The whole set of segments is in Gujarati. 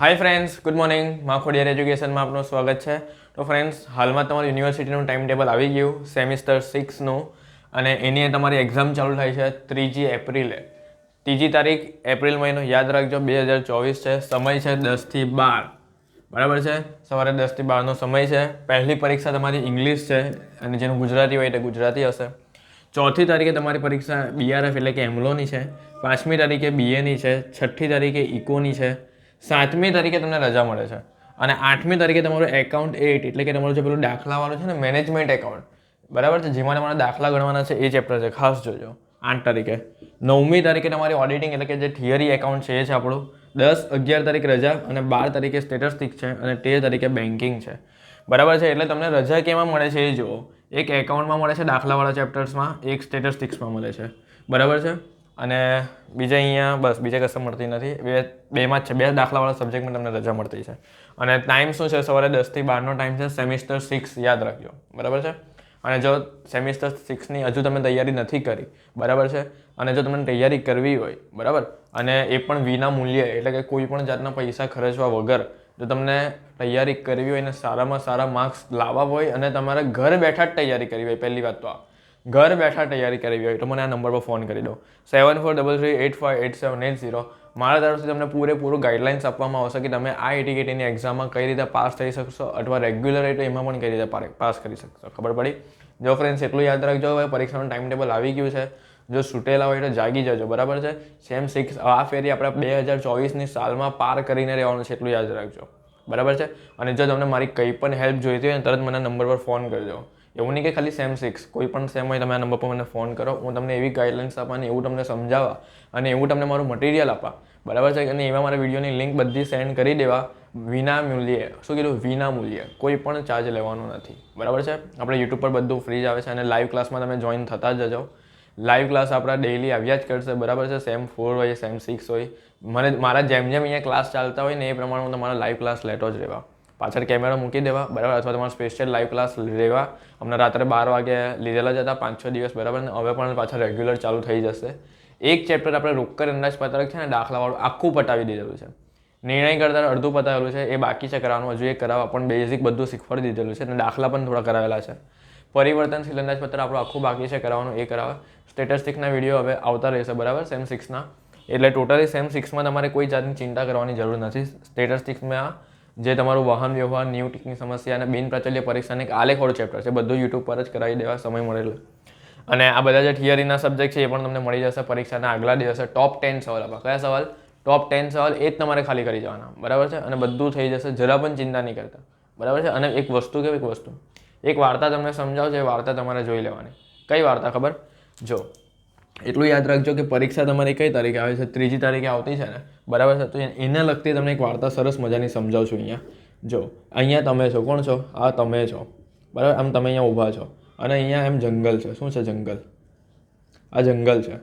Hi friends good morning Makhodiyar એજ્યુકેશનમાં આપનું સ્વાગત છે. તો ફ્રેન્ડ્સ હાલમાં તમારું યુનિવર્સિટીનું ટાઈમ ટેબલ આવી ગયું સેમિસ્ટર સિક્સનું અને એની તમારી એક્ઝામ ચાલુ થાય છે ત્રીજી એપ્રિલે. ત્રીજી તારીખ એપ્રિલ મહિનો, યાદ રાખજો, બે હજાર ચોવીસ છે. સમય છે દસથી બાર. બરાબર છે? સવારે દસથી બારનો સમય છે. પહેલી પરીક્ષા તમારી ઇંગ્લિશ છે અને જેનું ગુજરાતી હોય તે ગુજરાતી હશે. ચોથી તારીખે તમારી પરીક્ષા બીઆરએફ એટલે કે એમલોની છે. પાંચમી તારીખે બીએની છે. છઠ્ઠી તારીખે ઇકોની છે. સાતમી તરીકે તમને રજા મળે છે. અને આઠમી તરીકે તમારું એકાઉન્ટ એટ એટલે કે તમારું જે પેલું દાખલાવાળું છે ને મેનેજમેન્ટ એકાઉન્ટ બરાબર છે? જેમાં તમારા દાખલા ગણવાના છે એ ચેપ્ટર છે. ખાસ જોજો. આઠ તારીખે નવમી તારીખે તમારી ઓડિટિંગ એટલે કે જે થિયરી એકાઉન્ટ છે એ છે આપણું. દસ, અગિયાર તારીખ રજા અને બાર તારીખે સ્ટેટસ્ટિક છે અને તેર તારીખે બેન્કિંગ છે. બરાબર છે? એટલે તમને રજા કેમાં મળે છે એ જુઓ. એક એકાઉન્ટમાં મળે છે દાખલાવાળા ચેપ્ટર્સમાં એક સ્ટેટસ્ટિક્સમાં મળે છે. બરાબર છે? અને બીજા અહીંયા બસ, બીજા કશે મળતી નથી. બે, બેમાં જ છે. બે દાખલાવાળા સબ્જેક્ટમાં તમને રજા મળતી છે. અને ટાઈમ શું છે? સવારે દસથી બારનો ટાઈમ છે. સેમિસ્ટર સિક્સ યાદ રાખજો. બરાબર છે? અને જો સેમિસ્ટર સિક્સની હજુ તમે તૈયારી નથી કરી, બરાબર છે? અને જો તમને તૈયારી કરવી હોય, બરાબર? અને એ પણ વિના મૂલ્યે, એટલે કે કોઈ પણ જાતના પૈસા ખર્ચવા વગર, જો તમને તૈયારી કરવી હોય અને સારામાં સારા માર્ક્સ લાવવા હોય અને તમારે ઘર બેઠા જ તૈયારી કરવી હોય, પહેલી વાત તો આ. ઘર બેઠા તૈયારી કરવી હોય તો મને આ નંબર પર ફોન કરી દો. Seven four double three eight five eight seven eight zero મારા તરફથી તમને પૂરેપૂરું ગાઈડલાઇન્સ આપવામાં આવશે કે તમે આ એટીકેટીની એક્ઝામમાં કઈ રીતે પાસ થઈ શકશો અથવા રેગ્યુલર હોય તો એમાં પણ કઈ રીતે પાસ કરી શકશો. ખબર પડી? જો ફ્રેન્ડ્સ એટલું યાદ રાખજો હવે પરીક્ષાનું ટાઈમ ટેબલ આવી ગયું છે. જો સુટેલા હોય તો જાગી જજો, બરાબર છે? સેમ સિક્સ આ ફેરી આપણે બે હજાર ચોવીસની સાલમાં પાર કરીને રહેવાનું છે એટલું યાદ રાખજો. બરાબર છે? અને જો તમને મારી કંઈ પણ હેલ્પ જોઈતી હોય તરત મને નંબર પર ફોન કરજો. એવું નહીં કે ખાલી સેમ સિક્સ કોઈ પણ સેમ હોય, તમે આ નંબર પર મને ફોન કરો, હું તમને એવી ગાઈડલાઇન્સ આપવાની, એવું તમને સમજાવવા અને એવું તમને મારું મટીરિયલ આપવા. બરાબર છે? અને એવા મારા વિડીયોની લિંક બધી સેન્ડ કરી દેવા વિના મૂલ્યે શું કીધું? વિના મૂલ્યે કોઈ પણ ચાર્જ લેવાનો નથી. બરાબર છે? આપણે યુટ્યુબ પર બધું ફ્રી જ આવે છે અને લાઈવ ક્લાસમાં તમે જોઈન થતા જ જજો. લાઈવ ક્લાસ આપણા ડેઈલી આવ્યા જ કરશે. બરાબર છે? સેમ ફોર હોય સેમ સિક્સ હોય. મને, મારા જેમ જેમ અહીંયા ક્લાસ ચાલતા હોય ને એ પ્રમાણે હું તમારા લાઈવ ક્લાસ લેતો જ રહેવા. પાછળ કેમેરા મૂકી દેવા, બરાબર? અથવા તમારો સ્પેશિયલ લાઈવ ક્લાસ લેવા. હમણાં રાત્રે બાર વાગે લીધેલા જ પાંચ છ દિવસ, બરાબર? ને હવે પણ પાછા રેગ્યુલર ચાલુ થઈ જશે. એક ચેપ્ટર આપણે રોકર અંદાજપત્રક છે ને, દાખલાવાળું આખું પટાવી દીધેલું છે. નિર્ણય કરતાં અડધું પતાવેલું છે, એ બાકી છે કરાવવાનું. હજુ એ કરાવવા, પણ બેઝિક બધું શીખવાડી દીધેલું છે. અને દાખલા પણ થોડા કરાવેલા છે. પરિવર્તનશીલ અંદાજપત્ર આપણું આખું બાકી છે કરાવવાનું, એ કરાવે. સ્ટેટસ્ટિકના વીડિયો હવે આવતા રહેશે, બરાબર? સેમ સિક્સના એટલે ટોટલી સેમ સિક્સમાં તમારે કોઈ જાતની ચિંતા કરવાની જરૂર નથી. સ્ટેટસ્ટિક્સમાં જે તમારું વાહન વ્યવહાર ન્યુટિકની સમસ્યા અને બિન પ્રાચલ્ય પરીક્ષાને એક આલેખોળ ચેપ્ટર છે. બધું યુટ્યુબ પર જ કરાવી દેવા સમય મળેલો. અને આ બધા જે થિયરીના સબ્જેક્ટ છે એ પણ તમને મળી જશે પરીક્ષાના આગલા દિવસે. ટોપ ટેન સવાલ આપવા. કયા સવાલ? ટોપ ટેન સવાલ એ જ તમારે ખાલી કરી જવાના. બરાબર છે? અને બધું થઈ જશે. જરા પણ ચિંતા નહીં કરતા. બરાબર છે? અને એક વસ્તુ કે એક વસ્તુ? એક વાર્તા તમને સમજાવું છે. એ વાર્તા તમારે જોઈ લેવાની. કઈ વાર્તા ખબર? જો, એટલું યાદ રાખજો કે પરીક્ષા તમારી કઈ તારીખે આવે છે? ત્રીજી તારીખે આવતી છે ને? બરાબર છે? તો એને લગતી તમને એક વાર્તા સરસ મજાની સમજાવું છું અહીંયા. જો, અહીંયા તમે છો, કોણ છો? આ તમે છો. બરાબર? આમ તમે અહીંયા ઊભા છો. અને અહીંયા એમ જંગલ છે. શું છે જંગલ? આ જંગલ છે.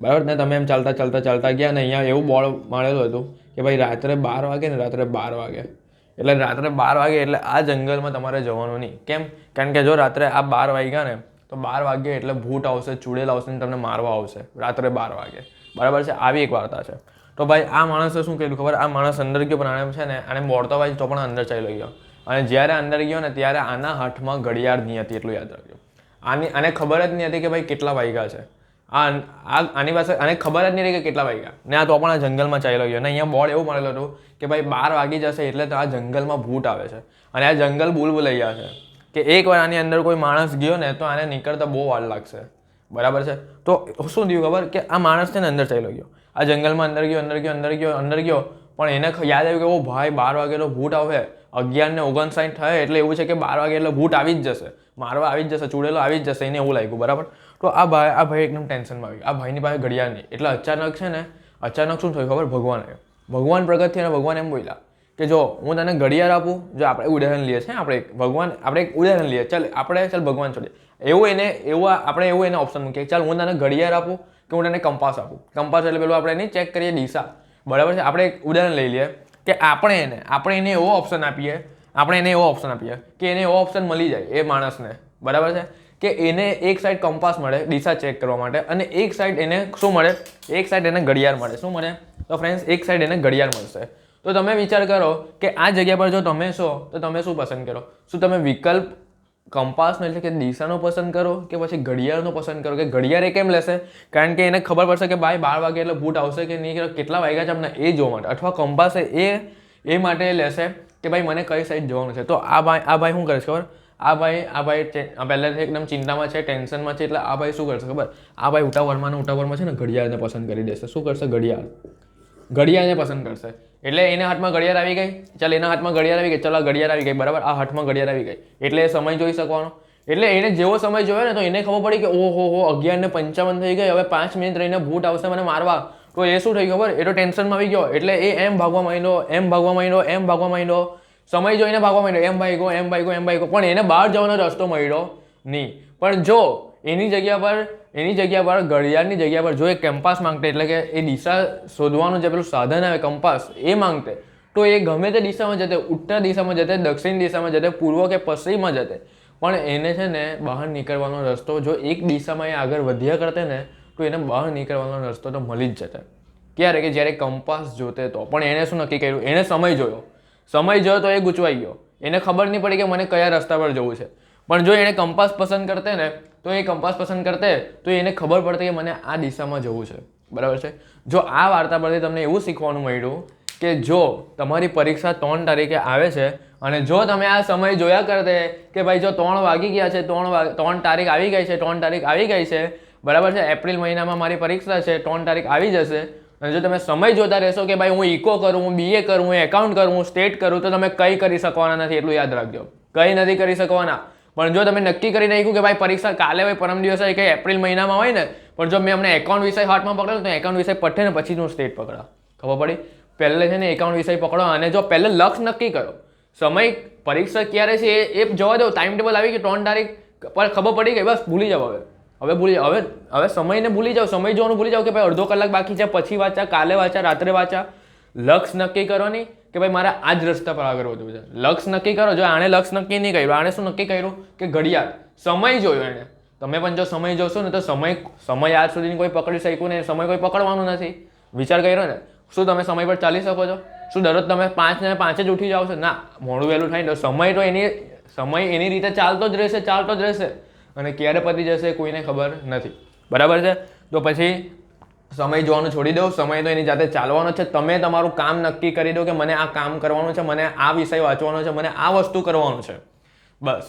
બરાબર? ને તમે એમ ચાલતા ચાલતા ચાલતા ગયા ને અહીંયા એવું બોર્ડ મારેલું હતું કે ભાઈ રાત્રે બાર વાગે ને રાત્રે બાર વાગે. એટલે રાત્રે બાર વાગે એટલે આ જંગલમાં તમારે જવાનું નહીં. કેમ? કારણ કે જો રાત્રે આ બાર વાગ્યા ને, તો બાર વાગે એટલે ભૂત આવશે, ચૂડેલ આવશે ને તમને મારવા આવશે. રાત્રે બાર વાગે. બરાબર છે? આવી એક વાર્તા છે. તો ભાઈ, આ માણસે શું કર્યું ખબર? આ માણસ અંદર ગયો, પણ આને છે ને, આને બોડતો ભાઈ તો પણ અંદર ચાલ્યો ગયો. અને જ્યારે અંદર ગયો ને, ત્યારે આના હાથમાં ઘડિયાળ નહીં હતી, એટલું યાદ રાખજો. આની, આને ખબર જ નહીં હતી કે ભાઈ, કેટલા વાગ્યા છે. આ આ, આની પાસે, આને ખબર જ નહીં રહી કે કેટલા વાગ્યા ને આ તો પણ આ જંગલમાં ચાલ્યો ગયો. અને અહીંયા બોર્ડ એવું મળેલું હતું કે ભાઈ, બાર વાગી જશે એટલે તો આ જંગલમાં ભૂત આવે છે. અને આ જંગલ ભૂલભુલૈયા છે. કે એકવાર આની અંદર કોઈ માણસ ગયો ને, તો આને નીકળતા બહુ વાર લાગશે. બરાબર છે? તો શું થયું ખબર? કે આ માણસ છે ને અંદર ચાલ્યો ગયો. આ જંગલમાં અંદર ગયો અંદર ગયો અંદર ગયો અંદર ગયો. પણ એને યાદ આવ્યું કે, ઓ ભાઈ, બાર વાગેલો ભૂટ આવે અગિયાર ને ઓગણસાઠ થાય એટલે એવું છે કે બાર વાગે એટલે ભૂટ આવી જ જશે. મારવા આવી જ જશે, ચૂડેલો આવી જ જશે, એને એવું લાગ્યું, બરાબર? તો આ ભાઈ આ ભાઈ એકદમ ટેન્શનમાં આવી આ ભાઈની પાસે ઘડિયાળ નહીં. એટલે અચાનક છે ને, અચાનક શું થયું ખબર? ભગવાન આવ્યો. ભગવાન પ્રગટ થયા અને ભગવાન એમ બોલ્યા કે, જો, હું તને ઘડિયાળ આપું, જો આપણે ઉદાહરણ લઈએ છીએ આપણે ભગવાન, આપણે એક ઉદાહરણ લઈએ. ચાલ, આપણે, ચાલ ભગવાન છોડીએ. એવું એને, એવું આપણે એવું એને ઓપ્શન મૂકીએ ચાલ હું તને ઘડિયાળ આપું કે હું તને કંપાસ આપું. કંપાસ એટલે પેલું આપણે એની ચેક કરીએ દિશા. બરાબર છે? આપણે એક ઉદાહરણ લઈ લઈએ કે આપણે એને આપણે એને એવો ઓપ્શન આપીએ, આપણે એને એવો ઓપ્શન આપીએ કે એને એવો ઓપ્શન મળી જાય એ માણસને. બરાબર છે? કે એને એક સાઈડ કંપાસ મળે દિશા ચેક કરવા માટે અને એક સાઈડ એને શું મળે? એક સાઈડ એને ઘડિયાળ મળે. શું મળે? તો ફ્રેન્ડ્સ એક સાઈડ એને ઘડિયાળ મળશે. તો તમે વિચાર કરો કે આ જગ્યા પર જો તમે છો, તો તમે શું પસંદ કરો? શું તમે વિકલ્પ કંપાસનો એટલે કે દિશાનો પસંદ કરો કે પછી ઘડિયાળનો પસંદ કરો? કે ઘડિયાળ એ કેમ લેશે? કારણ કે એને ખબર પડશે કે ભાઈ બાર વાગે એટલે બૂટ આવશે કે નહીં કેટલા વાગ્યા છે અમને એ જોવા માટે. અથવા કંપાસ એ એ માટે લેશે કે ભાઈ મને કઈ સાઈડ જવાનું છે? તો આ ભાઈ આ ભાઈ શું કરે છે ખબર? આ ભાઈ આ ભાઈ પહેલાંથી એકદમ ચિંતામાં છે, ટેન્શનમાં છે, એટલે આ ભાઈ શું કરશે ખબર? આ ભાઈ ઉતાવળમાં ને ઉતાવળમાં છે ને ઘડિયાળને પસંદ કરી દેશે. શું કરશે? ઘડિયાળ. ઘડિયાળને પસંદ કરશે. એટલે એના હાથમાં ઘડિયાળ આવી ગઈ. ચાલ, એના હાથમાં ઘડિયાળ આવી ગઈ. ચાલ ઘડિયાળ આવી ગઈ. બરાબર? આ હાથમાં ઘડિયાળ આવી ગઈ. એટલે સમય જોઈ શકવાનો. એટલે એને જેવો સમય જોયો ને, તો એને ખબર પડી કે, ઓહો, હો, અગિયાર ને પંચાવન થઈ ગઈ. હવે પાંચ મિનિટ રહીને ભૂટ આવશે મને મારવા. તો એ શું થઈ ખબર? એ તો ટેન્શનમાં આવી ગયો. એટલે એ એમ ભાગવા માંડ્યો, એમ ભાગવા માંડ્યો, એમ ભાગવા માંડ્યો. સમય જોઈને ભાગવા માંડ્યો. એમ ભાઈ ગયો, એમ ભાઈ ગયો, એમ ભાગ્યો પણ એને બહાર જવાનો રસ્તો મળ્યો નહીં. પણ જો એની જગ્યા પર એની જગ્યા પર, ઘડિયાળની જગ્યા પર જો એ કંપાસ માંગતે, એટલે કે એ દિશા શોધવાનું જે પેલું સાધન આવે, કંપાસ, એ માંગતે, તો એ ગમે તે દિશામાં જતે, ઉત્તર દિશામાં જતે, દક્ષિણ દિશામાં જતે, પૂર્વ કે પશ્ચિમમાં જતે. પણ એને છે ને બહાર નીકળવાનો રસ્તો જો એક દિશામાં એ આગળ વધ્યા કરતે ને, તો એને બહાર નીકળવાનો રસ્તો તો મળી જ જતે. ક્યારે કે જ્યારે કંપાસ જોતે તો. પણ એણે શું નક્કી કર્યું? એણે સમય જોયો. સમય જોયો તો એ ગૂંચવાઈ ગયો. એને ખબર નહીં પડી કે મને કયા રસ્તા પર જવું છે. પણ જો એણે કંપાસ પસંદ કરતે ને, તો એ કંપાસ પસંદ કરતે, તો એને ખબર પડતી કે મને આ દિશામાં જવું છે. બરાબર છે? જો આ વાર્તા પરથી તમને એવું શીખવાનું મળ્યું કે જો તમારી પરીક્ષા ત્રણ તારીખે આવે છે અને જો તમે આ સમય જોયા કરતે કે ભાઈ જો ત્રણ વાગી ગયા છે, ત્રણ ત્રણ તારીખ આવી ગઈ છે, ત્રણ તારીખ આવી ગઈ છે, બરાબર છે? એપ્રિલ મહિનામાં મારી પરીક્ષા છે, ત્રણ તારીખ આવી જશે. અને જો તમે સમય જોતા રહેશો કે ભાઈ હું ઇકો કરું, હું બીએ કરું, હું એકાઉન્ટ કરું, હું સ્ટેટ કરું, તો તમે કંઈ કરી શકવાના નથી, એટલું યાદ રાખજો. કંઈ નથી કરી શકવાના. પણ જો તમે નક્કી કરી નાખ્યું કે ભાઈ પરીક્ષા કાલે હોય, પરમ દિવસે હોય કે એપ્રિલ મહિનામાં હોય ને, પણ જો મેં અમને એકાઉન્ટ વિષય હાથમાં પકડ્યો તો એકાઉન્ટ વિષય પઠે ને પછી હું સ્ટેટ પકડા ખબર પડી? પહેલે છે ને એકાઉન્ટ વિષય પકડો અને જો પહેલે લક્ષ નક્કી કરો. સમય, પરીક્ષા ક્યારે છે એ જવા દો ટાઈમ ટેબલ આવી ગયું ત્રણ તારીખ પર ખબર પડી ગઈ, બસ ભૂલી જાઓ હવે. હવે ભૂલી હવે હવે સમયને ભૂલી જાઓ, સમય જોવાનું ભૂલી જાઓ કે ભાઈ અડધો કલાક બાકી છે, પછી વાંચા, કાલે વાંચા, રાત્રે વાંચા. લક્ષ નક્કી કરો નહીં કે ભાઈ મારે આ જ રસ્તા પર આગળ વધવું છે. લક્ષ નક્કી કરો. જો આણે લક્ષ નક્કી નહીં કર્યું, આણે શું નક્કી કર્યું? કે ઘડિયાળ. સમય જોયો એણે. તમે પણ જો સમય જોશો ને તો સમય સમય આજ સુધીની કોઈ પકડી શક્યું નહીં, સમય કોઈ પકડવાનું નથી. વિચાર કર્યો ને? શું તમે સમય પર ચાલી શકો છો? શું દરરોજ તમે પાંચ ને પાંચે જ ઉઠી જાઓ છો? ના, મોડું વહેલું થાય તો સમય તો એની, સમય એની રીતે ચાલતો જ રહેશે, ચાલતો જ રહેશે. અને ક્યારે પતી જશે કોઈને ખબર નથી. બરાબર છે? તો પછી સમય જોવાનું છોડી દો સમય તો એની જાતે ચાલવાનો છે. તમે તમારું કામ નક્કી કરી દો કે મને આ કામ કરવાનું છે, મને આ વિષય વાંચવાનો છે, મને આ વસ્તુ કરવાનું છે. બસ.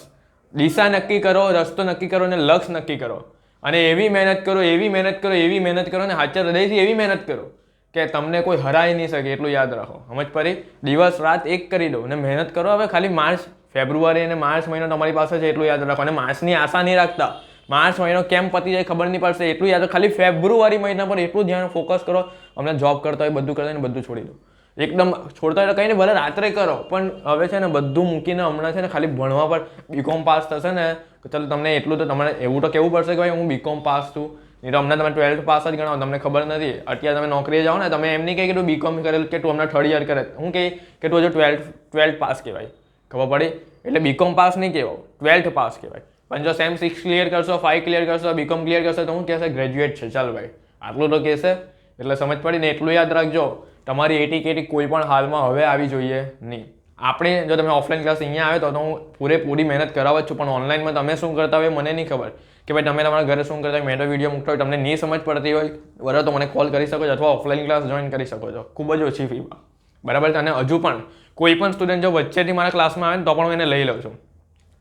દિશા નક્કી કરો, રસ્તો નક્કી કરો અને લક્ષ્ય નક્કી કરો. અને એવી મહેનત કરો, એવી મહેનત કરો, એવી મહેનત કરો અને હાચર હૃદયથી એવી મહેનત કરો કે તમને કોઈ હરાઈ નહીં શકે એટલું યાદ રાખો. સમજ પડી? દિવસ, રાત એક કરી દો અને મહેનત કરો. હવે ખાલી માર્ચ, ફેબ્રુઆરી અને માર્ચ મહિનો તમારી પાસે છે એટલું યાદ રાખો. અને માર્ચની આશા નહીં રાખતા. માર્ચ મહિનો કેમ પતી જાય ખબર નહીં પડશે. એટલું યાદ ખાલી ફેબ્રુઆરી મહિના પર એટલું ધ્યાન ફોકસ કરો. અમને જોબ કરતા હોય, બધું કરતા હોય ને બધું છોડી દો. એકદમ છોડતા હોય કંઈ નહીં, ભલે રાત્રે કરો, પણ હવે છે ને બધું મૂકીને હમણાં છે ને ખાલી ભણવા પર બીકોમ પાસ થશે ને ચાલો તમને એટલું તો તમારે, એવું તો કેવું પડશે કે ભાઈ હું બીકોમ પાસ છું? નહીં તો અમને તમે ટ્વેલ્થ પાસ જ ગણાવો તમને ખબર નથી. અત્યારે તમે નોકરીએ જાઓ ને, તમે એમ નહીં કહે કે તું બીકોમ કરેલ કે તું હમણાં થર્ડ યર કરે. હું કહે કે તું હજુ ટ્વેલ્થ ટ્વેલ્થ પાસ કહેવાય. ખબર પડી? એટલે બીકોમ પાસ નહીં કહેવાય. ટ્વેલ્થ પાસ કહેવાય. પણ જો સેમ સિક્સ ક્લિયર કરશો ફાઇવ ક્લિયર કરશો બીકોમ ક્લિયર કરશો, તો હું કહેશે ગ્રેજ્યુએટ છે, ચાલ ભાઈ. આટલું તો કહેશે. એટલે સમજ પડી ને એટલું યાદ રાખજો, તમારી એટી કેટી કોઈ પણ હાલમાં હવે આવી જોઈએ નહીં. આપણે જો તમે ઓફલાઈન ક્લાસ અહીંયા આવે તો હું પૂરેપૂરી મહેનત કરાવું છું, પણ ઓનલાઈનમાં તમે શું કરતા હોય મને નહીં ખબર. કે ભાઈ તમે તમારા ઘરે શું કરતા હોય, મેં તો વીડિયો મૂકતો હોય, તમને નહીં સમજ પડતી હોય બરાબર તો મને કોલ કરી શકો છો અથવા ઓફલાઈન ક્લાસ જોઈન કરી શકો છો. ખૂબ જ ઓછી ફીમાં બરાબર અને હજુ પણ કોઈ પણ સ્ટુડન્ટ જો વચ્ચેથી મારા ક્લાસમાં આવે ને તો પણ હું એને લઈ લઉં છું.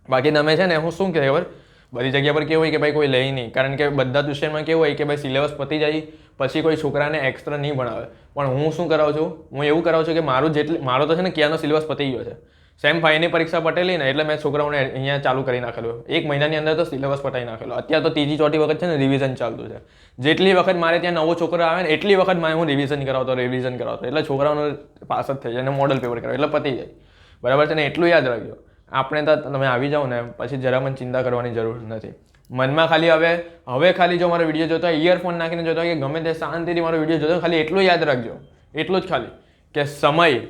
બાકી તમે છે ને, હું શું કહે ખબર? બધી જગ્યા પર કેવું હોય કે ભાઈ કોઈ લઈ નહીં. કારણ કે બધા ટ્યુશનમાં કેવું હોય કે ભાઈ સિલેબસ પતી જાય, પછી કોઈ છોકરાને એક્સ્ટ્રા નહીં ભણાવે. પણ હું શું કરાવું છું? હું એવું કરાવું છું કે મારું જેટલી, મારો તો છે ને ક્યાંનો સિલેબસ પતી ગયો છે. સેમ ફાઈવની પરીક્ષા પટેલી ને, એટલે મેં છોકરાઓને અહીંયા ચાલુ કરી નાખેલું. એક મહિનાની અંદર તો સિલેબસ પટાઈ નાખેલો. અત્યારે તો ત્રીજી, ચોથી વખત છે ને રિવિઝન ચાલતું છે. જેટલી વખત મારે ત્યાં નવો છોકરો આવે ને, એટલી વખત મારે હું રિવિઝન કરાવતો રિવિઝન કરાવતો. એટલે છોકરાઓનો પાસ જ થઈ જાય અને મોડલ પેપર કરાવે, એટલે પતી જાય. બરાબર છે ને? એટલું યાદ રાખજો. આપણે તો તમે આવી જાઓ ને, પછી જરા મને ચિંતા કરવાની જરૂર નથી. મનમાં ખાલી હવે હવે ખાલી જો મારો વીડિયો જોતો હોય ઇયરફોન નાખીને જોતો હોય કે ગમે તે શાંતિથી મારો વીડિયો જોતો ખાલી એટલું યાદ રાખજો. એટલું જ ખાલી. કે સમય,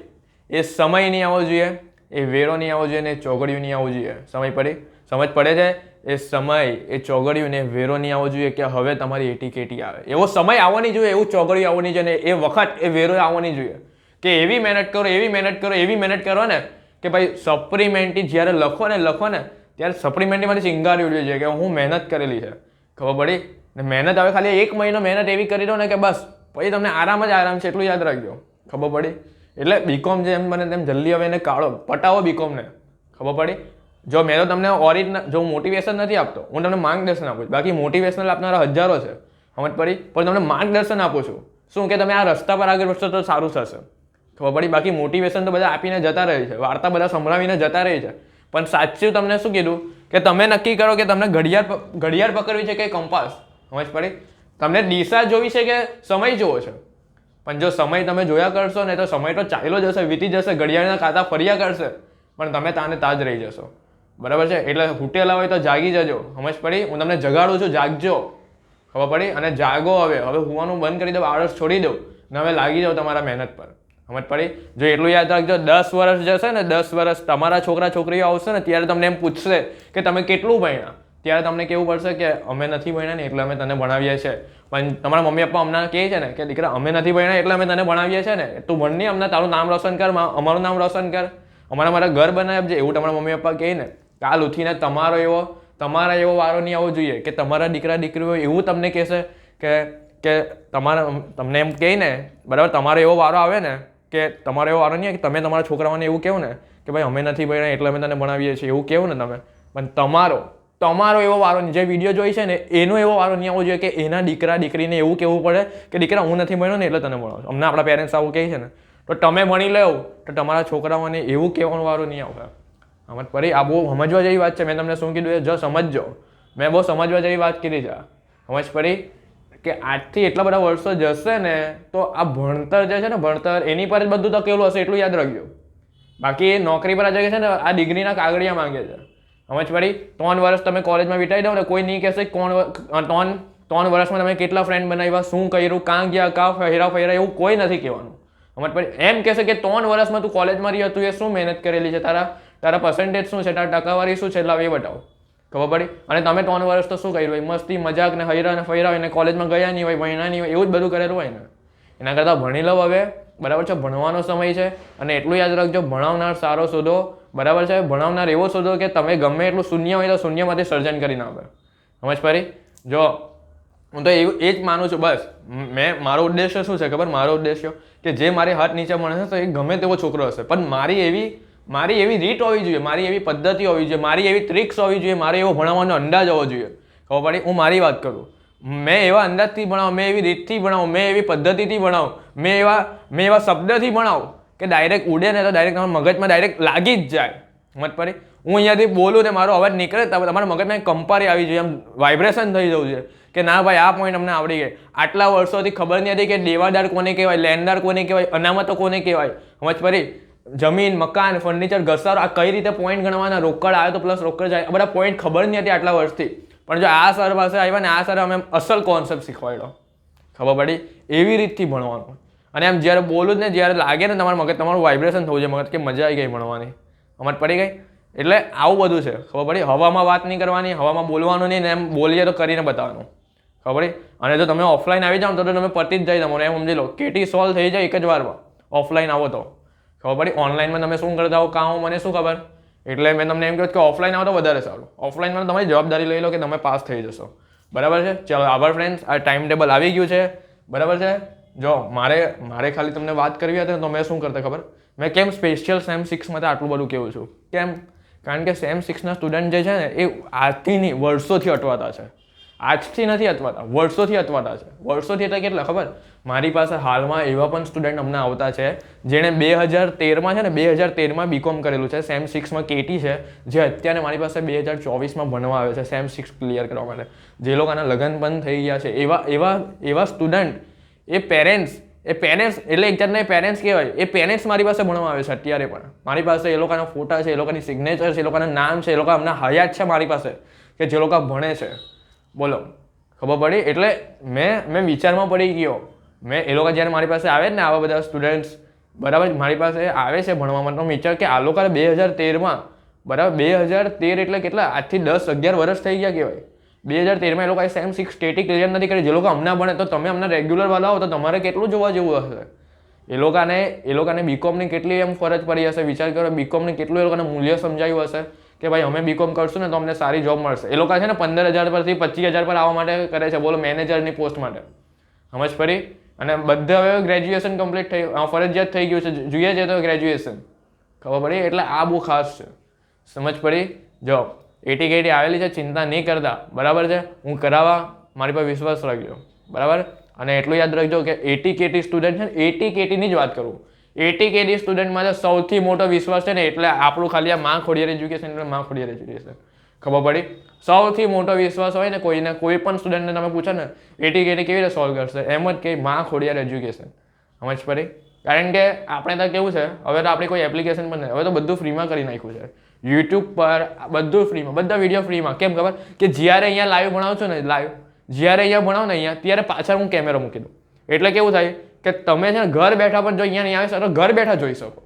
એ સમય નહીં આવવો જોઈએ, એ વેરો નહીં આવવો જોઈએ ને ચોગડિયું નહીં આવવું જોઈએ. સમય પડી? સમજ પડે છે? એ સમય, એ ચોગડિયું ને વેરો નહીં આવવો જોઈએ કે હવે તમારી એટી કેટી આવે. એવો સમય આવવાની જોઈએ, એવું ચોગડિયું આવવાની જોઈએ ને એ વખત એ વેરો આવવાની જોઈએ. કે એવી મહેનત કરો, એવી મહેનત કરો, એવી મહેનત કરો ને કે ભાઈ સપ્લિમેન્ટરી જ્યારે લખો ને લખો ને, ત્યારે સપ્લિમેન્ટરીમાંથી ચિંગારી ઉડવી જોઈએ કે હું મહેનત કરેલી છે. ખબર પડી? ને મહેનત હવે ખાલી એક મહિનો મહેનત એવી કરી દો ને કે બસ, પછી તમને આરામ જ આરામ છે, એટલું યાદ રાખજો. ખબર પડી? એટલે બીકોમ જેમ બને તેમ જલ્દી હવે એને કાઢો. પટાવો બીકોમને ખબર પડી? જો મેં તો તમને ઓરિજિનલ જો મોટિવેશન નથી આપતો, હું તમને માર્ગદર્શન આપું છું. બાકી મોટિવેશનલ આપનારા હજારો છે. સમજ પડી? પણ તમને માર્ગદર્શન આપું છું. શું કે તમે આ રસ્તા પર આગળ વધશો તો સારું થશે. ખબર પડી? બાકી મોટિવેશન તો બધા આપીને જતા રહે છે. વાર્તા બધા સંભળાવીને જતા રહે છે. પણ સાચું તમને શું કીધું? કે તમે નક્કી કરો કે તમને ઘડિયાળ ઘડિયાળ પકડવી છે કે કંપાસ? સમજ પડી? તમને દિશા જોવી છે કે સમય જોવો છે? પણ જો સમય તમે જોયા કરશો ને તો સમય તો ચાલ્યો જશે વીતી જશે ઘડિયાળના કાંટા ફર્યા કરશે. પણ તમે તાને તાજ રહી જશો. બરાબર છે? એટલે હુટેલા હોય તો જાગી જજો. સમજ પડી? હું તમને જગાડું છું, જાગજો. ખબર પડી? અને જાગો હવે. હવે હુવાનું બંધ કરી દો આળસ છોડી દો ને હવે લાગી જાઓ તમારા મહેનત પર. સમજ પડી? જો એટલું યાદ રાખજો, દસ વર્ષ જશે ને, દસ વર્ષ તમારા છોકરા છોકરીઓ આવશે ને, ત્યારે તમને એમ પૂછશે કે તમે કેટલું ભણ્યા. ત્યારે તમને કેવું પડશે કે અમે નથી ભણ્યા ને, એટલે અમે તને ભણાવીએ છીએ. પણ તમારા મમ્મી પપ્પા અમને કહે છે ને કે, દીકરા, અમે નથી ભણ્યા એટલે અમે તને ભણાવીએ છીએ ને. તું ભણની અમને તારું નામ રોશન કર અમારું નામ રોશન કર. અમારા મારા ઘર બનાવી એવું તમારા મમ્મી પપ્પા કહે ને. કાલ ઉઠીને તમારો એવો, તમારા એવો વારો નહીં આવવો જોઈએ કે તમારા દીકરા, દીકરીઓ એવું તમને કહેશે કે કે તમારા, તમને એમ કહે ને, બરાબર, તમારો એવો વારો આવે ને કે તમારે એવો આવે કે તમે તમારા છોકરાઓને એવું કહો ને કે ભાઈ, અમે નથી ભણ્યા, એટલે અમે તને ભણાવીએ છીએ, એવું કહો ને તમે. પણ તમારો તમારો એવો વારો નહીં. જે વીડિયો જોઈ છે ને, એનો એવો વારો નહીં આવવો જોઈએ કે એના દીકરા, દીકરીને એવું કહેવું પડે કે દીકરા, હું નથી ભણ્યો ને, એટલે તને ભણાવું અમને આપણા પેરેન્ટ્સ આવું કહે છે ને. તો તમે ભણી લેવ તો તમારા છોકરાઓને એવું કહેવાનો વારો નહીં આવે સમજ ફરી આ બહુ સમજવા જેવી વાત છે. મેં તમને શું કીધું એ જો સમજજો. મેં બહુ સમજવા જેવી વાત કીધી છે. સમજ પડી કે આજથી એટલા બધા વર્ષો જશે ને, તો આ ભણતર જે છે ને, ભણતર એની પર જ બધું તકેલું હશે એટલું યાદ રાખજો. બાકી એ નોકરી પર આ જગ્યાએ છે ને, આ ડિગ્રીના કાગળિયા માંગે છે. સમજ પડી? ત્રણ વર્ષ તમે કોલેજમાં વિતાવી દો ને, કોઈ નહીં કહેશે કોણ ત્રણ ત્રણ વર્ષમાં તમે કેટલા ફ્રેન્ડ બનાવ્યા, શું કર્યું કાં ગયા કાં ફેરા ફેરા એવું કોઈ નથી કહેવાનું. સમજ પડી? એમ કહેશે કે ત્રણ વર્ષમાં તું કોલેજમાં રહ્યો તું એ શું મહેનત કરેલી છે? તારા તારા પર્સન્ટેજ શું છે? તારા ટકાવારી શું છે? એટલે એ બતાવો. ખબર પડી? અને તમે ત્રણ વર્ષ તો શું કર્યું? હોય મસ્તી, મજાક ને હૈરા ને ફૈરા હોય ને કોલેજમાં ગયા નહીં હોય, ભણ્યા નહીં હોય, એવું જ બધું કરેલું હોય ને? એના કરતાં ભણી લો હવે. બરાબર છે? ભણવાનો સમય છે. અને એટલું યાદ રાખજો, ભણાવનાર સારો શોધો. બરાબર છે? ભણાવનાર એવો શોધો કે તમે ગમે એટલું શૂન્ય હોય તો શૂન્યમાંથી સર્જન કરી નાખે સમજ પડી? જો, હું તો એવું એ જ માનું છું. બસ મેં, મારો ઉદ્દેશ્ય શું છે ખબર? મારો ઉદ્દેશ્ય કે જે મારી હાથ નીચે ભણે છે, તો એ ગમે તેવો છોકરો હશે. પણ મારી એવી મારી એવી રીત હોવી જોઈએ, મારી એવી પદ્ધતિ હોવી જોઈએ, મારી એવી ટ્રિક્સ હોવી જોઈએ, મારે એવો ભણાવવાનો અંદાજ હોવો જોઈએ. ખબર પડી? હું મારી વાત કરું. મેં એવા અંદાજથી ભણાવું, મેં એવી રીતથી ભણાવું, મેં એવી પદ્ધતિથી ભણાવું, મેં એવા મેં એવા શબ્દથી ભણાવું કે ડાયરેક્ટ ઉડે ને તો ડાયરેક્ટ તમારા મગજમાં ડાયરેક્ટ લાગી જ જાય. મત પડી? હું અહીંયાથી બોલું ને મારો અવાજ નીકળે તમારા મગજમાં કંપારી આવી જોઈએ આમ વાઇબ્રેશન થઈ જવું છે કે ના ભાઈ, આ પોઈન્ટ અમને આવડી ગઈ. આટલા વર્ષોથી ખબર નહીં હતી કે દેવાદાર કોને કહેવાય લેનદાર કોને કહેવાય, અનામતો કોને કહેવાય? સમજ પડી? જમીન, મકાન ફર્નિચર ઘસારો, આ કઈ રીતે પોઈન્ટ ગણવાના? રોકડ આવે તો પ્લસ રોકડ જાય. બધા પોઈન્ટ ખબર નહીં હતી આટલા વર્ષથી. પણ જો આ સર પાસે આવ્યા ને, આ સર અમે અસલ કોન્સેપ્ટ શીખવાડ્યો. ખબર પડી? એવી રીતથી ભણવાનું. અને એમ જ્યારે બોલું જ ને, જ્યારે લાગે ને તમારું મગજ, તમારું વાઇબ્રેશન થવું છે મગજ કે મજા આવી ગઈ ભણવાની. સમજ પડી ગઈ? એટલે આવું બધું છે. ખબર પડી? હવામાં વાત નહીં કરવાની, હવામાં બોલવાનું નહીં ને એમ બોલીએ તો કરીને બતાવવાનું. ખબર પડી? અને જો તમે ઓફલાઈન આવી જાઓ તો તમે પતી જ જાય તમારે. એમ સમજી લો. કેટી સોલ્વ થઈ જાય એક જ વારમાં. ઓફલાઈન આવો તો. ખબર પડી? ઓનલાઈનમાં તમે શું કરતા હો, કાં મને શું ખબર? એટલે મેં તમને એમ કહ્યું કે ઓફલાઈન આવો તો વધારે સારું. ઓફલાઈનમાં તમારી જવાબદારી લઈ લો કે તમે પાસ થઈ જશો. બરાબર છે? ચાલો આભાર ફ્રેન્ડ્સ આ ટાઈમ ટેબલ આવી ગયું છે. બરાબર છે? જો, મારે મારે ખાલી તમને વાત કરવી હતી તો મેં શું કરતા ખબર? મેં કેમ સ્પેશિયલ સેમ સિક્સ માટે આટલું બધું કહું છું? કેમ? કારણ કે સેમ સિક્સના સ્ટુડન્ટ જે છે ને, એ આજથી નહીં, વર્ષોથી અટવાતા છે. આજથી નથી અટવાતા, વર્ષોથી અટવાતા છે. વર્ષોથી એટલે કેટલા, ખબર? મારી પાસે હાલમાં એવા પણ સ્ટુડન્ટ અમને આવતા છે, જેણે બે હજાર તેરમાં છે ને, બે હજાર તેરમાં બીકોમ કરેલું છે સેમ સિક્સમાં કેટી છે, જે અત્યારે મારી પાસે બે હજાર ચોવીસમાં ભણવા આવે છે સેમ સિક્સ ક્લિયર કરવા માટે. જે લોકોના લગ્ન પણ થઈ ગયા છે. એવા એવા એવા સ્ટુડન્ટ એ પેરેન્ટ્સ એ પેરેન્ટ્સ એટલે એક જાતના પેરેન્ટ્સ કહેવાય, એ પેરેન્ટ્સ મારી પાસે ભણવા આવે છે અત્યારે પણ. મારી પાસે એ લોકોના ફોટા છે, એ લોકોની સિગ્નેચર છે, એ લોકોના નામ છે, એ લોકો અમને હયાત છે મારી પાસે, કે જે લોકો ભણે છે. બોલો. ખબર પડી? એટલે મેં મેં વિચારમાં પડી ગયો. મેં, એ લોકો જ્યારે મારી પાસે આવે ને આવા બધા સ્ટુડન્ટ્સ બરાબર, મારી પાસે આવે છે ભણવા માટેનો વિચાર કે આ લોકો બે હજાર તેરમાં, બરાબર બે હજાર તેર એટલે કેટલા? આજથી દસ, અગિયાર વર્ષ થઈ ગયા કહેવાય. બે હજાર તેરમાં એ લોકોએ સેમ સિક્સ સ્ટેટિક ક્લિયર નથી કરી. જે લોકો હમણાં ભણે, તો તમે હમણાં રેગ્યુલર વાળા હો, તો તમારે કેટલું જોવા જેવું હશે? એ લોકોને એ લોકોને બીકોમની કેટલી એમ ફરજ પડી હશે? વિચાર કરો બીકોમની કેટલું એ લોકોને મૂલ્ય સમજાયું હશે? કે ભાઈ, અમે બીકોમ કરશું ને તો અમને સારી જોબ મળશે. એ લોકો છે ને પંદર હજાર પરથી પચીસ હજાર પર આવવા માટે કરે છે. બોલો મેનેજરની પોસ્ટ માટે. સમજ પડી? અને બધા હવે ગ્રેજ્યુએશન કમ્પ્લીટ થઈ ફરજિયાત થઈ ગયું છે. જોઈએ છે તો ગ્રેજ્યુએશન ખબર પડી? એટલે આ બહુ ખાસ છે. સમજ પડી? જો, એટી કેટી આવેલી છે, ચિંતા નહીં કરતા. બરાબર છે? હું કરાવવા, મારી પર વિશ્વાસ રાખજો. બરાબર? અને એટલું યાદ રાખજો કે એટી કેટી સ્ટુડન્ટ છે એટી કેટીની જ વાત કરું. એટી કેટી સ્ટુડન્ટમાં માટે સૌથી મોટો વિશ્વાસ છે ને એટલે આપણું ખાલી આ માં ખોડિયાર એજ્યુકેશન એટલે માં ખોડિયાર એજ્યુકેશન ખબર પડી? સૌથી મોટો વિશ્વાસ હોય ને કોઈને, કોઈ પણ સ્ટુડન્ટને તમે પૂછો ને એટી કેટી કેવી રીતે સોલ્વ કરશે? એમ જ કે માં ખોડિયાર એજ્યુકેશન સમજ પડી? કારણ કે આપણે તો કેવું છે, હવે તો આપણે કોઈ એપ્લિકેશન પણ નહીં હવે તો બધું ફ્રીમાં કરી નાખ્યું છે. યુટ્યુબ પર બધું ફ્રીમાં બધા વીડિયો ફ્રીમાં કેમ ખબર? કે જ્યારે અહીંયા લાઈવ ભણાવું છું ને લાઈવ જ્યારે અહીંયા ભણાવું ને અહીંયા, ત્યારે પાછળ હું કેમેરો મૂકી દઉં. એટલે કેવું થાય? કે તમે છે ને ઘર બેઠા પણ જો અહીંયા નહીં આવી તો ઘર બેઠા જોઈ શકો.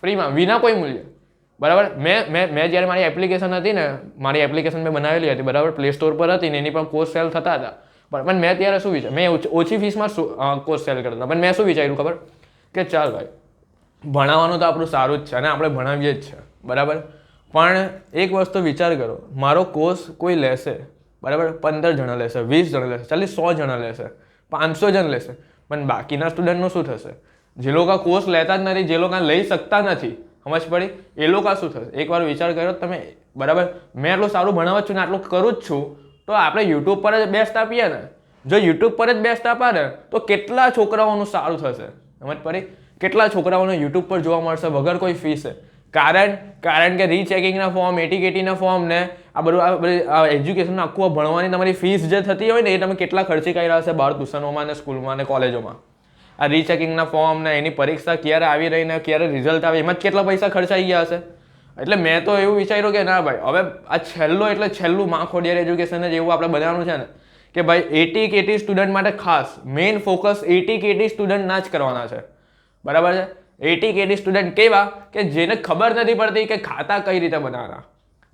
ફ્રીમાં વિના કોઈ મૂલ્ય. બરાબર? મેં મેં મેં જ્યારે મારી એપ્લિકેશન હતી ને, મારી એપ્લિકેશન મેં બનાવેલી હતી, બરાબર? પ્લે સ્ટોર પર હતી ને, એની પણ કોર્સ સેલ થતા હતા. પણ મેં ત્યારે શું વિચાર, મેં ઓછ- ફીસમાં કોર્સ સેલ કરતા પણ મેં શું વિચાર્યું ખબર? કે ચાલ ભાઈ, ભણાવવાનું તો આપણું સારું જ છે અને આપણે ભણાવીએ જ છે. બરાબર? પણ એક વસ્તુ વિચાર કરો, મારો કોર્સ કોઈ લેશે, બરાબર? પંદર જણા લેશે, વીસ જણા લેશે ચાલી સો જણા લેશે, પાંચસો જણ લેશે. પણ બાકીના સ્ટુડન્ટનું શું થશે? જે લોકો કોર્સ લેતા જ નથી, જે લોકો લઈ શકતા નથી, સમજ પડી? એ લોકો શું થશે? એકવાર વિચાર કર્યો, તમે બરાબર, મેં આટલું સારું ભણાવું છું ને આટલું કરું જ છું, તો આપણે યુટ્યુબ પર જ બેસ્ટ આપીએ ને? જો યુટ્યુબ પર જ બેસ્ટ આપે ને, તો કેટલા છોકરાઓનું સારું થશે? સમજ પડી? કેટલા છોકરાઓને યુટ્યુબ પર જોવા મળશે? વગર કોઈ ફીસે કારણ કારણ કે રીચેકિંગના ફોર્મ એટીકેટીના ફોર્મ ને આ બધું, આ એજ્યુકેશનનું આખું આ ભણવાની તમારી ફીસ જે થતી હોય ને એ તમે કેટલા ખર્ચી કર્યા હશે બહાર ટ્યુશનોમાં ને સ્કૂલમાં ને કોલેજોમાં આ રીચેકિંગના ફોર્મ ને એની પરીક્ષા ક્યારે આવી રહી ને ક્યારે રિઝલ્ટ આવે, એમાં જ કેટલા પૈસા ખર્ચાઈ ગયા હશે? એટલે મેં તો એવું વિચાર્યું કે ના ભાઈ, હવે આ છેલ્લો એટલે છેલ્લું માખોડિયર એજ્યુકેશન જ એવું આપણે બનાવવાનું છે ને, કે ભાઈ એટી કેટી સ્ટુડન્ટ માટે ખાસ મેઇન ફોકસ એટી કેટી સ્ટુડન્ટના જ કરવાના છે. બરાબર છે? એટી કેટી સ્ટુડન્ટ કેવા? કે જેને ખબર નથી પડતી કે ખાતા કઈ રીતે બનાવવાના.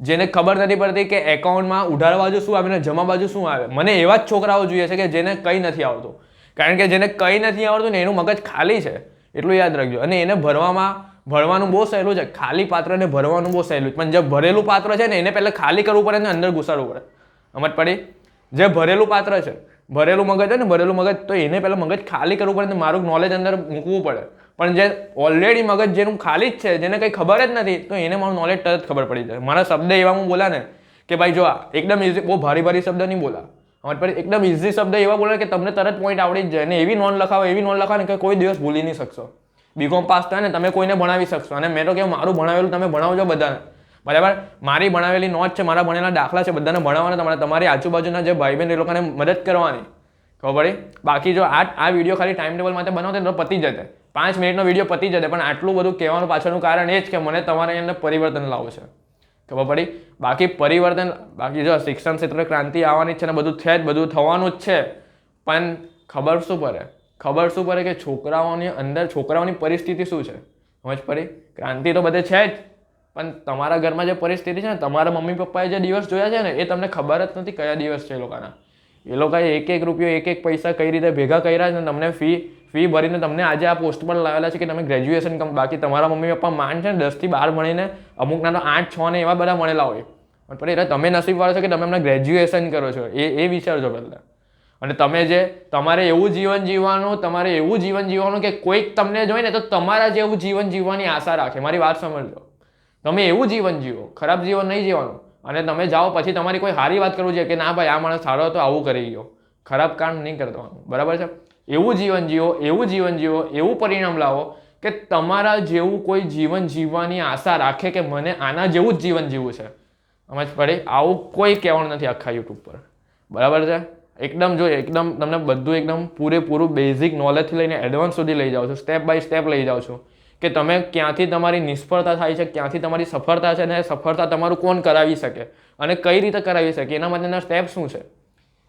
જેને ખબર નથી પડતી કે એકાઉન્ટમાં ઉધાર બાજુ શું આવે ને જમા બાજુ શું આવે. મને એવા જ છોકરાઓ જોઈએ છે કે જેને કંઈ નથી આવતું. કારણ કે જેને કંઈ નથી આવડતું ને એનું મગજ ખાલી છે, એટલું યાદ રાખજો. અને એને ભરવામાં, ભરવાનું બહુ સહેલું છે. ખાલી પાત્રને ભરવાનું બહુ સહેલું છે. પણ જે ભરેલું પાત્ર છે ને એને પહેલાં ખાલી કરવું પડે ને અંદર ઘુસાડવું પડે. સમજ પડી? જે ભરેલું પાત્ર છે, ભરેલું મગજ છે ને ભરેલું મગજ, તો એને પહેલાં મગજ ખાલી કરવું પડે ને મારું નોલેજ અંદર મૂકવું પડે. પણ જે ઓલરેડી મગજ જેનું ખાલી જ છે, જેને કંઈ ખબર જ નથી, તો એને મારું નોલેજ તરત ખબર પડી જાય. મારા શબ્દ એવા હું બોલા ને કે ભાઈ જો આ એકદમ ઇઝી બહુ ભારી ભારી શબ્દ નહીં બોલા. અમારી પડી એકદમ ઇઝી શબ્દ એવા બોલે કે તમને તરત પોઈન્ટ આવડી જ જાય અને એવી નોન લખાવો, એવી નોન લખાવો ને કે કોઈ દિવસ ભૂલી નહીં શકશો. બીકોમ પાસ થાય ને તમે કોઈને ભણાવી શકશો. અને મેં તો કે મારું ભણાવેલું તમે ભણાવજો બધાને. બરાબર? મારી ભણાવેલી નોટ છે, મારા ભણેલા દાખલા છે, બધાને ભણાવવાના, તમારે તમારી આજુબાજુના જે ભાઈ બહેન એ લોકોને મદદ કરવાની. ખબર પડી? બાકી જો આ આ વીડિયો ખાલી ટાઈમ ટેબલ માટે બનાવતો તો પતી જતે પાંચ મિનિટનો વીડિયો પતી જશે પણ આટલું બધું કહેવાનું પાછળનું કારણ એ જ કે મને તમારી અંદર પરિવર્તન લાવવું છે. ખબર પડી? બાકી પરિવર્તન, બાકી જો શિક્ષણ ક્ષેત્રે ક્રાંતિ આવવાની છે ને બધું છે જ, બધું થવાનું જ છે. પણ ખબર શું પડે? ખબર શું પડે કે છોકરાઓની અંદર, છોકરાઓની પરિસ્થિતિ શું છે? સમજ પડી? ક્રાંતિ તો બધે છે જ. પણ તમારા ઘરમાં જે પરિસ્થિતિ છે ને, તમારા મમ્મી પપ્પાએ જે દિવસ જોયા છે ને, એ તમને ખબર જ નથી કયા દિવસ છે એ લોકોના. એ લોકોએ એક એક રૂપિયો એક એક પૈસા કઈ રીતે ભેગા કર્યા છે ને, તમને ફી ફી ભરીને તમને આજે આ પોસ્ટ પર લાવેલા છે કે તમે ગ્રેજ્યુએશન બાકી તમારા મમ્મી પપ્પા માન છે ને દસથી બાર ભણીને અમુકના તો આઠ, છ ને એવા બધા મળેલા હોય. પણ એટલે તમે નસીબવાળો છો કે તમે એમને ગ્રેજ્યુએશન કરો છો? એ એ વિચારજો પહેલાં. અને તમે જે તમારે એવું જીવન જીવવાનું, તમારે એવું જીવન જીવવાનું કે કોઈક તમને જોઈને તો તમારા જેવું જીવન જીવવાની આશા રાખે. મારી વાત સમજો તમે એવું જીવન જીવો. ખરાબ જીવન નહીં જીવવાનું. અને તમે જાઓ પછી તમારી કોઈ સારી વાત કરવું જોઈએ કે ના ભાઈ, આ માણસ સારો હતો, આવું કરી ગયો. ખરાબ કામ નહીં કરવાનું. બરાબર છે? એવું જીવન જીવો, એવું જીવન જીવો, એવું પરિણામ લાવો કે તમારા જેવું કોઈ જીવન જીવવાની આશા રાખે કે મને આના જેવું જ જીવન જીવવું છે. સમજ પડે, આવું કોઈ કહેવાનું નથી આખા યુટ્યુબ પર. બરાબર છે? એકદમ જો એકદમ તમને બધું એકદમ પૂરેપૂરું બેઝિક નોલેજથી લઈને એડવાન્સ સુધી લઈ જાઓ છો સ્ટેપ બાય સ્ટેપ લઈ જાઓ છો કે તમે ક્યાંથી તમારી નિષ્ફળતા થાય છે, ક્યાંથી તમારી સફળતા છે અને સફળતા તમારું કોણ કરાવી શકે અને કઈ રીતે કરાવી શકે, એના માટેના સ્ટેપ શું છે?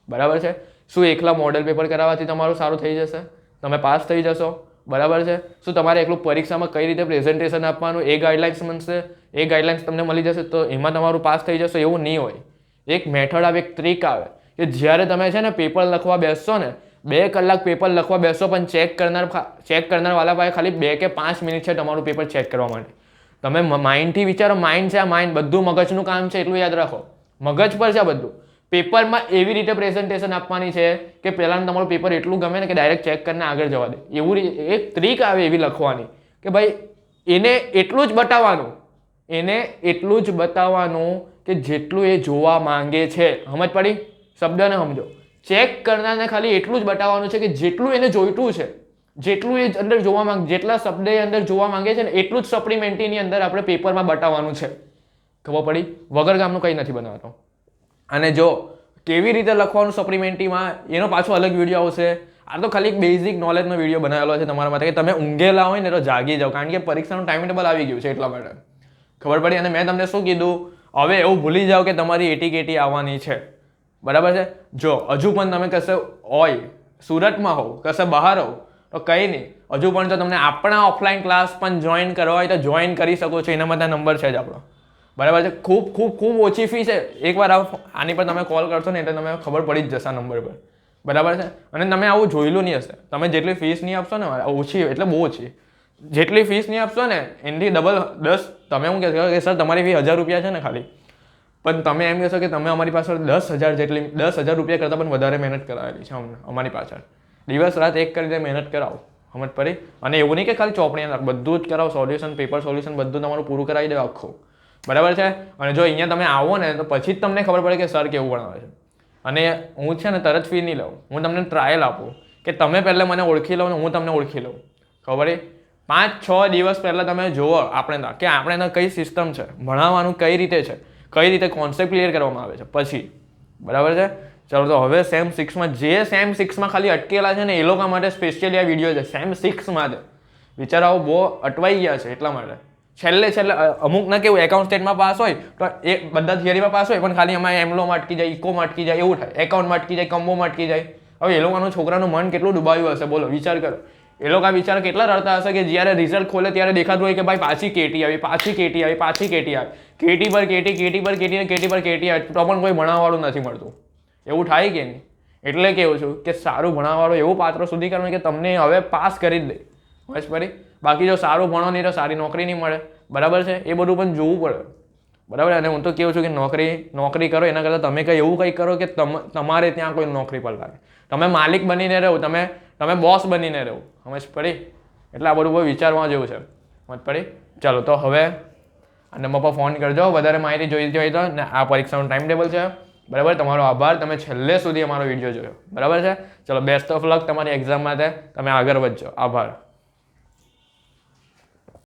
બરાબર છે? શું એકલા મોડેલ પેપર કરાવવાથી તમારું સારું થઈ જશે? તમે પાસ થઈ જશો. બરાબર છે? શું તમારે એકલું પરીક્ષામાં કઈ રીતે પ્રેઝન્ટેશન આપવાનું? એ ગાઈડલાઇન્સ મળશે એ ગાઈડલાઇન્સ તમને મળી જશે તો એમાં તમારું પાસ થઈ જશે એવું નહીં હોય. એક મેથડ આવે, એક ટ્રીક આવે કે જ્યારે તમે છે ને પેપર લખવા બેસશો ને, બે કલાક પેપર લખવા બેસશો પણ ચેક કરનાર ચેક કરનાર વાળા પાસે ખાલી બે કે પાંચ મિનિટ છે તમારું પેપર ચેક કરવા માટે. તમે માઇન્ડથી વિચારો માઇન્ડ છે આ માઇન્ડ બધું મગજનું કામ છે, એટલું યાદ રાખો. મગજ પર છે બધું. પેપરમાં એવી રીતે પ્રેઝન્ટેશન આપવાની છે કે પહેલાં તમારું પેપર એટલું ગમે ને કે ડાયરેક્ટ ચેક કરીને આગળ જવા દે. એવું એક ટ્રીક આવે એવી લખવાની કે ભાઈ, એને એટલું જ બતાવવાનું, એને એટલું જ બતાવવાનું કે જેટલું એ જોવા માંગે છે. સમજ પડી? શબ્દને સમજો. ચેક કરનારને ખાલી એટલું જ બતાવવાનું છે કે જેટલું એને જોઈતું છે, જેટલું એ અંદર જોવા માંગે, જેટલા શબ્દ એ અંદર જોવા માંગે છે ને એટલું જ સપ્લિમેન્ટરીની અંદર આપણે પેપરમાં બતાવવાનું છે. ખબર પડી? વગર કામનું કંઈ નથી બનાવતો. અને જો કેવી રીતે લખવાનું સપ્લિમેન્ટરીમાં એનો પાછો અલગ વીડિયો આવશે. આ તો ખાલી બેઝિક નોલેજનો વીડિયો બનાવેલો છે તમારા માટે, કે તમે ઊંઘેલા હોય ને તો જાગી જાઓ, કારણ કે પરીક્ષાનું ટાઈમ ટેબલ આવી ગયું છે એટલા માટે. ખબર પડી? અને મેં તમને શું કીધું? હવે એવું ભૂલી જાઓ કે તમારી એટી કેટી આવવાની છે. બરાબર છે? જો, હજુ પણ તમે કશે હોય, સુરતમાં હોવ, કશે બહાર હોવ, તો કંઈ નહીં. હજુ પણ જો તમને આપણા ઓફલાઈન ક્લાસ પણ જોઈન કરવા હોય તો જોઈન કરી શકો છો. એના બધા નંબર છે જ આપણો. બરાબર છે? ખૂબ ખૂબ ખૂબ ઓછી ફી છે. એકવાર આવો, આની પર તમે કોલ કરશો ને એટલે તમે ખબર પડી જ જશે નંબર પર. બરાબર છે? અને તમે આવું જોયેલું નહીં હશે. તમે જેટલી ફીસ નહીં આપશો ને, ઓછી, એટલે બહુ ઓછી. જેટલી ફીસ નહીં આપશો ને એની ડબલ દસ, તમે શું કહેશો કે સર, તમારી ફી હજાર રૂપિયા છે ને ખાલી. પણ તમે એમ કહેશો કે તમે અમારી પાછળ દસ હજાર જેટલી, દસ હજાર રૂપિયા કરતાં પણ વધારે મહેનત કરાવેલી છે અમને, અમારી પાછળ. દિવસ રાત એક કરીને મહેનત કરાવો. સમજ પડી? અને એવું નહીં કે ખાલી ચોપડીના બધું જ કરાવો સોલ્યુશન પેપર સોલ્યુશન બધું તમારું પૂરું કરાવી દો આખું. બરાબર છે? અને જો અહીંયા તમે આવો ને, તો પછી જ તમને ખબર પડે કે સર કેવું ભણાવે છે. અને હું છે ને તરત ફી નહીં લઉં. હું તમને ટ્રાયલ આપું કે તમે પહેલાં મને ઓળખી લો ને હું તમને ઓળખી લઉં. ખબર પાંચ, છ દિવસ પહેલાં તમે જુઓ આપણે કે આપણે કઈ સિસ્ટમ છે? ભણાવવાનું કઈ રીતે છે? કઈ રીતે કોન્સેપ્ટ ક્લિયર કરવામાં આવે છે? પછી. બરાબર છે? ચાલો, તો હવે સેમ સિક્સમાં જે સેમ સિક્સમાં ખાલી અટકેલા છે ને, એ લોકો માટે સ્પેશિયલી આ વીડિયો છે. સેમ સિક્સ માટે વિચારાઓ બહુ અટવાઈ ગયા છે એટલા માટે. છેલ્લે છેલ્લે અમુકના કેવું એકાઉન્ટ સ્ટેટમાં પાસ હોય, તો એ બધા થિયરીમાં પાસ હોય, પણ ખાલી એમાં એમલોમાં અટકી જાય ઇકોમાં અટકી જાય, એવું થાય. એકાઉન્ટમાં અટકી જાય કમ્બોમાં અટકી જાય. હવે એ લોકોનું છોકરાનું મન કેટલું ડૂબાયું હશે? બોલો, વિચાર કરો. એ લોકો વિચાર કેટલા રડતા હશે કે જ્યારે રિઝલ્ટ ખોલે ત્યારે દેખાતું હોય કે ભાઈ પાછી કેટી આવી, પાછી કેટી આવી, પાછી કેટી આવી. કેટી પર કેટી કેટી પર કેટી ને કેટી પર કેટી આવી, તો પણ કોઈ ભણાવવાળું નથી મળતું. એવું થાય કે નહીં? એટલે કેવું છું કે સારું ભણાવવાળું એવું પાત્ર સુધી કરવાનું કે તમને હવે પાસ કરી જ દે. બસ ફરી. બાકી જો સારું ભણો નહીં તો સારી નોકરી નહીં મળે. બરાબર છે? એ બધું પણ જોવું પડે. બરાબર? અને હું તો કહું છું કે નોકરી નોકરી કરો, એના કરતાં તમે કંઈ એવું કંઈ કરો કે તમ, તમારે ત્યાં કોઈ નોકરી પર લાગે. તમે માલિક બનીને રહો, તમે તમે બોસ બનીને રહો. સમજ પડી? એટલે આ બધું બહુ વિચારવા જેવું છે. સમજ પડી? ચાલો, તો હવે આ નંબર ફોન કરજો. વધારે માહિતી જોઈતી હોય તો ને આ પરીક્ષાનું ટાઈમ ટેબલ છે. બરાબર? તમારો આભાર. તમે છેલ્લે સુધી અમારો વીડિયો જોયો. બરાબર છે? ચલો બેસ્ટ ઓફ લક તમારી એક્ઝામ માટે. તમે આગળ વધજો. આભાર.